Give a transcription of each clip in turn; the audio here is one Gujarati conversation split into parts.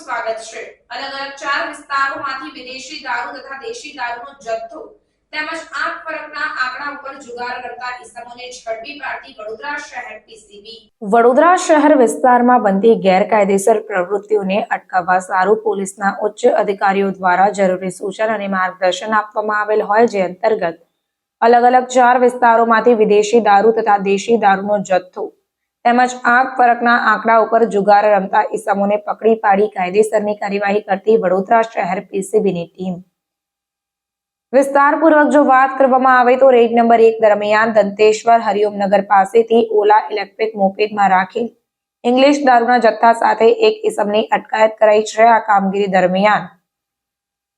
સ્વાગત છે. અલગ અલગ ચાર વિસ્તારોમાંથી વિદેશી દારૂ તથા દેશી દારૂનો જથ્થો તેમજ આંખ ફરકના આંકડા ઉપર જુગાર કરતા ઇસમોને ઝડપી પાડતી વડોદરા શહેર પીસીબી. વડોદરા શહેર વિસ્તારમાં બનતી ગેરકાયદેસર પ્રવૃત્તિઓને અટકાવવા સારું પોલીસના ઉચ્ચ અધિકારીઓ દ્વારા જરૂરી સૂચન અને માર્ગદર્શન આપવામાં આવેલ હોય જે અંતર્ગત અલગ અલગ ચાર વિસ્તારોમાંથી વિદેશી દારૂ તથા દેશી દારૂનો જથ્થો તેમજ આંખ ફરકના આંકડા ઉપર જુગાર રમતા ઈસમોને પકડી પાડી કાયદેસરની કાર્યવાહી કરતી વડોદરા શહેર પીસીબીની ટીમ. વિસ્તારપૂર્વક જો વાત કરવામાં આવે તો રેડ નંબર એક દરમિયાન દંતેશ્વર હરિઓમનગર પાસેથી ઓલા ઇલેક્ટ્રિક મોપેડમાં રાખી ઇંગ્લિશ દારૂના જથ્થા સાથે એક ઇસમની અટકાયત કરાઈ છે આ કામગીરી દરમિયાન.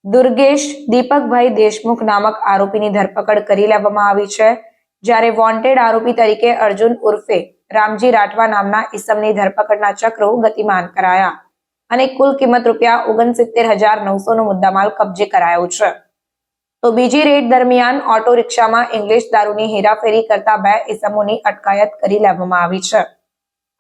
દુર્ગેશ દીપકભાઈ દેશમુખ નામક આરોપીની ધરપકડ કરી લેવામાં આવી છે. જ્યારે વોન્ટેડ આરોપી તરીકે અર્જુન ઉર્ફે રામજી રાઠવા નામના ઇસમની ધરપકડના ચક્રો ગતિમાન કરાયા અને કુલ કિંમત રૂપિયા ઓગણસિત્તેર હજાર નવસોનો મુદ્દામાલ કબજે કરાયો છે. તો બીજી રેડ દરમિયાન ઓટો રિક્ષામાં ઇંગ્લિશ દારૂની હેરાફેરી કરતા બે ઇસમોની અટકાયત કરી લેવામાં આવી છે.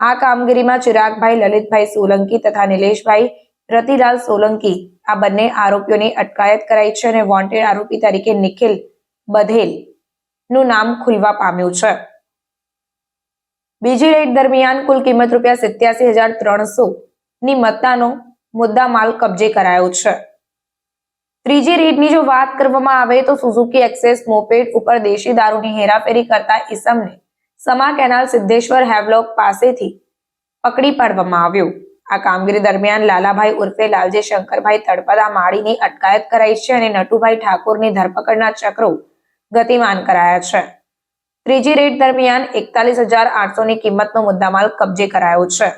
આ કામગીરીમાં ચિરાગભાઈ, લલિતભાઈ સોલંકી તથા નિલેશભાઈ, રતિલાલ સોલંકી આ બંને આરોપીઓની અટકાયત કરાઈ છે અને વોન્ટેડ આરોપી તરીકે નિખિલ બધેલનું નામ ખુલવા પામ્યું છે. બીજી રેડ દરમિયાન કુલ કિંમત રૂપિયા સિત્યાસી હજાર ત્રણસો ની મત્તાનો મુદ્દા માલ કબજે કરાયો છે. ત્રીજી રેડની જો વાત કરવામાં આવે તો સુઝુકી એક્સેસ મોપેડ ઉપર દેશી દારૂની હેરાફેરી કરતા ઈસમને સમા કેનાલ સિદ્ધેશ્વર હેવલોક પાસેથી પકડી પાડવામાં આવ્યો. આ કામગીરી દરમિયાન લાલાભાઈ ઉર્ફે લાલજી શંકરભાઈ તળપદા માળીની અટકાયત કરાઈ છે અને નટુભાઈ ઠાકોરની ધરપકડના ચક્રો ગતિમાન કરાયા છે. ત્રીજી રેડ દરમિયાન એકતાલીસ હજાર આઠસોની કિંમતનો મુદ્દામાલ કબજે કરાયો છે.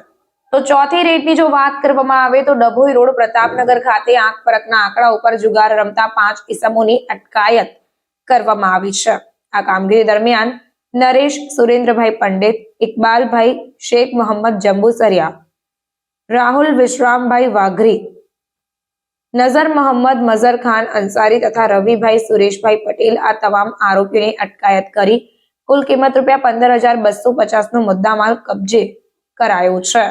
તો ચોથી રેડની જો વાત કરવામાં આવે તો ડભોઈ રોડ પ્રતાપનગર ખાતે આંખ ફરકના આંકડા ઉપર જુગાર રમતા પાંચ ઇસમોની અટકાયત કરવામાં આવી છે. આ કામગીરી દરમિયાન નરેશ, સુરેન્દ્રભાઈ પંડિત, ઇકબાલભાઈ, શેખ મોહમ્મદ જંબુસરિયા રાહુલ વિશ્રામભાઈ વાઘરી, નઝર મોહમ્મદ મઝર ખાન અંસારી તથા રવિભાઈ સુરેશભાઈ પટેલ આ તમામ આરોપીઓની અટકાયત કરી કુલ કિંમત રૂપિયા પંદર હજાર બસો પચાસનો મુદ્દામાલ કબજે કરાયો છે.